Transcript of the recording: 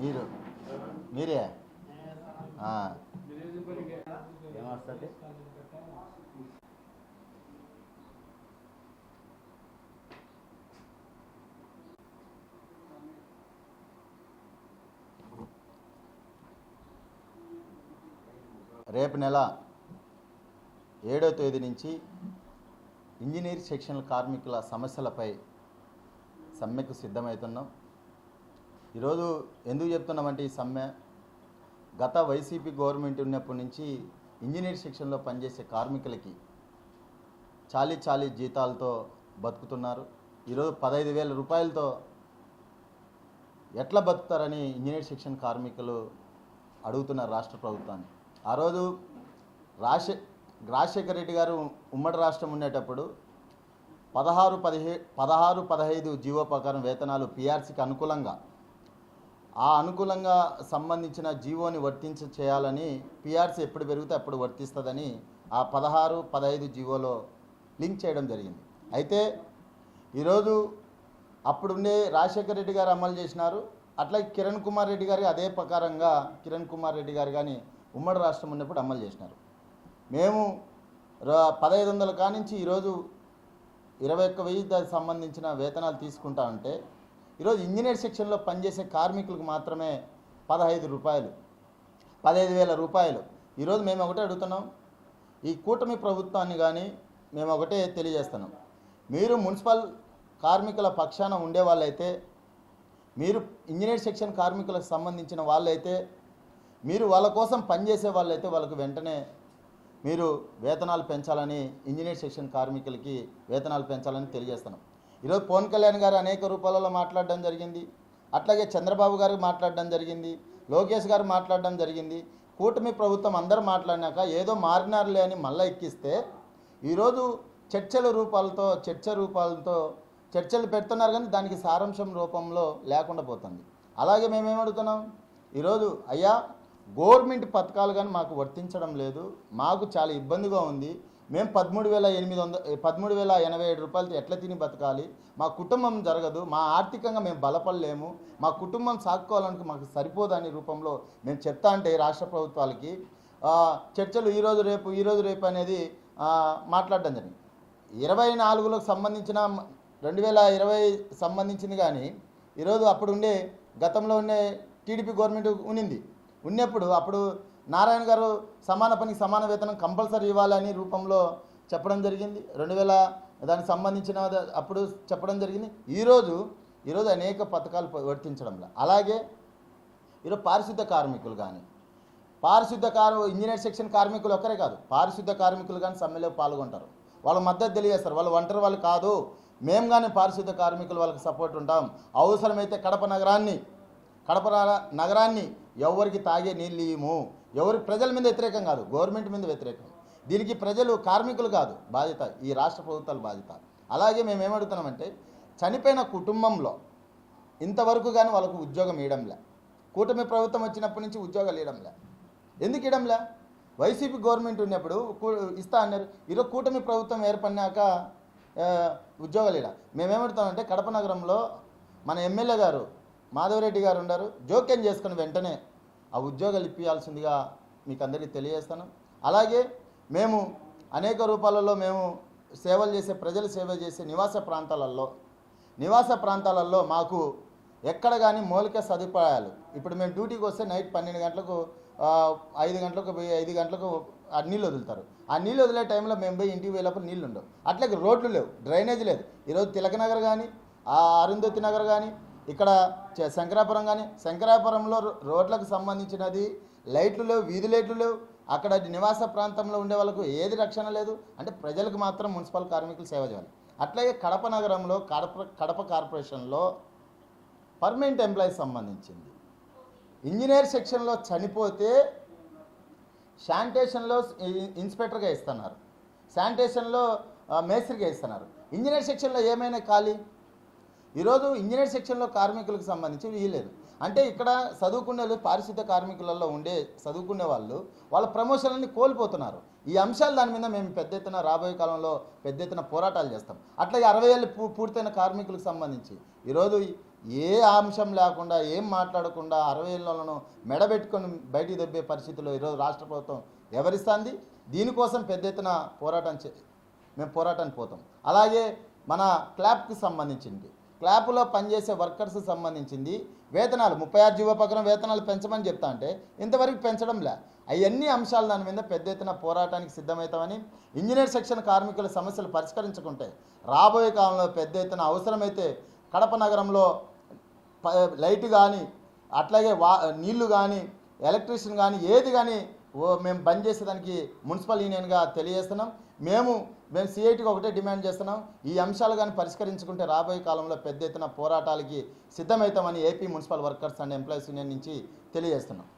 మీరు? మీరే? ఏమొస్తుంది? రేపు నెల ఏడో తేదీ నుంచి ఇంజనీర్ సెక్షన్ కార్మికుల సమస్యలపై సమ్మెకు సిద్ధమవుతున్నాం ఈరోజు ఎందుకు చెప్తున్నామంటే ఈ సమ్మె గత వైసీపీ గవర్నమెంట్ ఉన్నప్పటి నుంచి ఇంజనీర్ సెక్షన్లో పనిచేసే కార్మికులకి చాలీ చాలీ జీతాలతో బతుకుతున్నారు. ఈరోజు పదహైదు వేల రూపాయలతో ఎట్లా బతుకుతారని ఇంజనీర్ సెక్షన్ కార్మికులు అడుగుతున్నారు రాష్ట్ర ప్రభుత్వాన్ని. ఆ రోజు రాజశే రాజశేఖర రెడ్డి గారు ఉమ్మడి రాష్ట్రం ఉండేటప్పుడు పదహారు పదిహే పదహారు పదహైదు జీవో ప్రకారం వేతనాలు పీఆర్సీకి అనుకూలంగా ఆ అనుకూలంగా సంబంధించిన జీవోని వర్తించ చేయాలని పిఆర్సీ ఎప్పుడు పెరిగితే అప్పుడు వర్తిస్తుందని ఆ పదహారు పదహైదు జీవోలో లింక్ చేయడం జరిగింది. అయితే ఈరోజు అప్పుడుండే రాజశేఖర రెడ్డి గారు అమలు చేసినారు. అట్లాగే కిరణ్ కుమార్ రెడ్డి గారి అదే ప్రకారంగా కిరణ్ కుమార్ రెడ్డి గారు కానీ ఉమ్మడి రాష్ట్రం ఉన్నప్పుడు అమలు చేసినారు. మేము పదహైదు వందల కానించి ఈరోజు ఇరవై ఒక్క వెయ్యి దానికి సంబంధించిన వేతనాలు తీసుకుంటా ఉంటే ఈరోజు ఇంజనీర్ సెక్షన్లో పనిచేసే కార్మికులకు మాత్రమే పదహైదు రూపాయలు పదహైదు వేల రూపాయలు. ఈరోజు మేము ఒకటే అడుగుతున్నాం. ఈ కూటమి ప్రభుత్వాన్ని కానీ మేము ఒకటే తెలియజేస్తున్నాం. మీరు మున్సిపల్ కార్మికుల పక్షాన ఉండే వాళ్ళైతే మీరు ఇంజనీర్ సెక్షన్ కార్మికులకు సంబంధించిన వాళ్ళైతే మీరు వాళ్ళ కోసం పనిచేసే వాళ్ళైతే వాళ్ళకు వెంటనే మీరు వేతనాలు పెంచాలని ఇంజనీర్ సెక్షన్ కార్మికులకి వేతనాలు పెంచాలని తెలియజేస్తున్నాం. ఈరోజు పవన్ కళ్యాణ్ గారు అనేక రూపాలలో మాట్లాడడం జరిగింది. అట్లాగే చంద్రబాబు గారు మాట్లాడడం జరిగింది. లోకేష్ గారు మాట్లాడడం జరిగింది. కూటమి ప్రభుత్వం అందరూ మాట్లాడినాక ఏదో మారినారులే అని మళ్ళీ ఎక్కిస్తే ఈరోజు చర్చల రూపాలతో చర్చ రూపాలతో చర్చలు పెడుతున్నారు కానీ దానికి సారాంశం రూపంలో లేకుండా పోతుంది. అలాగే మేమేమడుగుతున్నాం? ఈరోజు అయ్యా గవర్నమెంట్ పథకాలు కానీ మాకు వర్తించడం లేదు. మాకు చాలా ఇబ్బందిగా ఉంది. మేము పదమూడు వేల ఎనిమిది వంద పదమూడు వేల ఎనభై ఏడు రూపాయలతో ఎట్లా తిని బతకాలి? మా కుటుంబం జరగదు మా ఆర్థికంగా మేము బలపడలేము మా కుటుంబం సాక్కోవాలనుకు మాకు సరిపోదని రూపంలో మేము చెప్తా అంటే రాష్ట్ర ప్రభుత్వాలకి చర్చలు ఈరోజు రేపు ఈరోజు రేపు అనేది మాట్లాడడం జరిగింది. ఇరవై నాలుగులకు సంబంధించిన రెండు వేల ఇరవై సంబంధించింది కానీ ఈరోజు అప్పుడు ఉండే గతంలో ఉండే టీడీపీ గవర్నమెంట్ ఉన్నింది. ఉన్నప్పుడు అప్పుడు నారాయణ గారు సమాన పనికి సమాన వేతనం కంపల్సరీ ఇవ్వాలని రూపంలో చెప్పడం జరిగింది. రెండు వేల దానికి సంబంధించిన అప్పుడు చెప్పడం జరిగింది. ఈరోజు ఈరోజు అనేక పథకాలు వర్తించడంలో. అలాగే ఈరోజు పారిశుద్ధ కార్మికులు కానీ పారిశుద్ధ కారు ఇంజనీర్ సెక్షన్ కార్మికులు ఒక్కరే కాదు పారిశుద్ధ కార్మికులు కానీ సమ్మెలో పాల్గొంటారు. వాళ్ళ మద్దతు తెలియజేస్తారు. వాళ్ళు ఒంటరి వాళ్ళు కాదు. మేము కానీ పారిశుద్ధ కార్మికులు వాళ్ళకి సపోర్ట్ ఉంటాం. అవసరమైతే కడప నగరాన్ని కడప నగరాన్ని ఎవరికి తాగే నీళ్ళు ఇయ్యము. ఎవరి ప్రజల మీద వ్యతిరేకం కాదు గవర్నమెంట్ మీద వ్యతిరేకం. దీనికి ప్రజలు కార్మికులు కాదు బాధ్యత. ఈ రాష్ట్ర ప్రభుత్వాల బాధ్యత. అలాగే మేము ఏమడుగుతున్నామంటే చనిపోయిన కుటుంబంలో ఇంతవరకు కానీ వాళ్ళకు ఉద్యోగం ఇవ్వడంలే. కూటమి ప్రభుత్వం వచ్చినప్పటి నుంచి ఉద్యోగాలు ఇవ్వడంలే. ఎందుకు ఇవ్వడంలే? వైసీపీ గవర్నమెంట్ ఉన్నప్పుడు కూ- ఇస్తా అన్నారు. ఈరోజు కూటమి ప్రభుత్వం ఏర్పడినాక ఉద్యోగాలు ఇవ్వ మేమేమడుతామంటే కడప నగరంలో మన ఎమ్మెల్యే గారు మాధవరెడ్డి గారు ఉన్నారు. జోక్యం చేసుకుని వెంటనే ఆ ఉద్యోగాలు ఇప్పించాల్సిందిగా మీకు అందరికీ తెలియజేస్తాను. అలాగే మేము అనేక రూపాలలో మేము సేవలు చేసే ప్రజలు సేవ చేసే నివాస ప్రాంతాలలో నివాస ప్రాంతాలలో మాకు ఎక్కడ కానీ మౌలిక సదుపాయాలు ఇప్పుడు మేము డ్యూటీకి వస్తే నైట్ పన్నెండు గంటలకు ఐదు గంటలకు పోయి ఐదు గంటలకు ఆ నీళ్ళు వదులుతారు. ఆ నీళ్ళు వదిలే టైంలో మేము పోయి ఇంటికి వెళ్ళినప్పుడు నీళ్ళు ఉండవు. అట్లాగే రోడ్లు లేవు డ్రైనేజ్ లేదు. ఈరోజు తిలక నగర్ కానీ ఆ అరుంధతి నగర్ కానీ ఇక్కడ చ- శంకరాపురం కానీ శంకరాపురంలో రో- రోడ్లకు సంబంధించినది లైట్లు లేవు వీధి లైట్లు లేవు. అక్కడ నివాస ప్రాంతంలో ఉండే వాళ్ళకు ఏది రక్షణ లేదు. అంటే ప్రజలకు మాత్రం మున్సిపల్ కార్మికులు సేవ చేయాలి. అట్లాగే కడప నగరంలో కడప కడప కార్పొరేషన్లో పర్మనెంట్ ఎంప్లాయీస్ సంబంధించింది. ఇంజనీర్ సెక్షన్లో చనిపోతే శానిటేషన్లో ఇన్స్పెక్టర్గా ఇస్తున్నారు శానిటేషన్లో మేస్త్రిగా ఇస్తున్నారు ఇంజనీర్ సెక్షన్లో ఏమైనా ఖాళీ? ఈరోజు ఇంజనీర్ సెక్షన్లో కార్మికులకు సంబంధించి వీయలేదు అంటే ఇక్కడ చదువుకునే వాళ్ళు పారిశుద్ధ కార్మికులలో ఉండే చదువుకునే వాళ్ళు వాళ్ళ ప్రమోషన్లని కోల్పోతున్నారు. ఈ అంశాలు దాని మీద మేము పెద్ద ఎత్తున రాబోయే కాలంలో పెద్ద ఎత్తున పోరాటాలు చేస్తాం. అట్లాగే అరవై ఏళ్ళు పూ పూర్తయిన కార్మికులకు సంబంధించి ఈరోజు ఏ అంశం లేకుండా ఏం మాట్లాడకుండా అరవై ఏళ్ళను మెడబెట్టుకొని బయటికి దొబ్బే పరిస్థితిలో ఈరోజు రాష్ట్ర ప్రభుత్వం ఎవరిస్తుంది? దీనికోసం పెద్ద ఎత్తున పోరాటం చే మేము పోరాటానికి పోతాం. అలాగే మన క్లాప్కి సంబంధించింది. క్లాప్లో పనిచేసే వర్కర్స్ సంబంధించింది. వేతనాలు ముప్పై ఆరు జీవో ప్రకారం వేతనాలు పెంచమని చెప్తా అంటే ఇంతవరకు పెంచడం లే. అవన్నీ అంశాలు దాని మీద పెద్ద ఎత్తున పోరాటానికి సిద్ధమవుతామని ఇంజనీర్ సెక్షన్ కార్మికుల సమస్యలు పరిష్కరించుకుంటే రాబోయే కాలంలో పెద్ద ఎత్తున అవసరమైతే కడప నగరంలో ప- లైట్ కానీ అట్లాగే వా నీళ్ళు కానీ ఎలక్ట్రీషియన్ కానీ ఏది కానీ ఓ మేము బంద్ చేసేదానికి మున్సిపల్ యూనియన్గా తెలియజేస్తున్నాం. మేము మేము సిఐటికి ఒకటే డిమాండ్ చేస్తున్నాం. ఈ అంశాలు కానీ పరిష్కరించుకుంటే రాబోయే కాలంలో పెద్ద ఎత్తున పోరాటాలకి సిద్ధమవుతామని AP municipal workers and employees union నుంచి తెలియజేస్తున్నాం.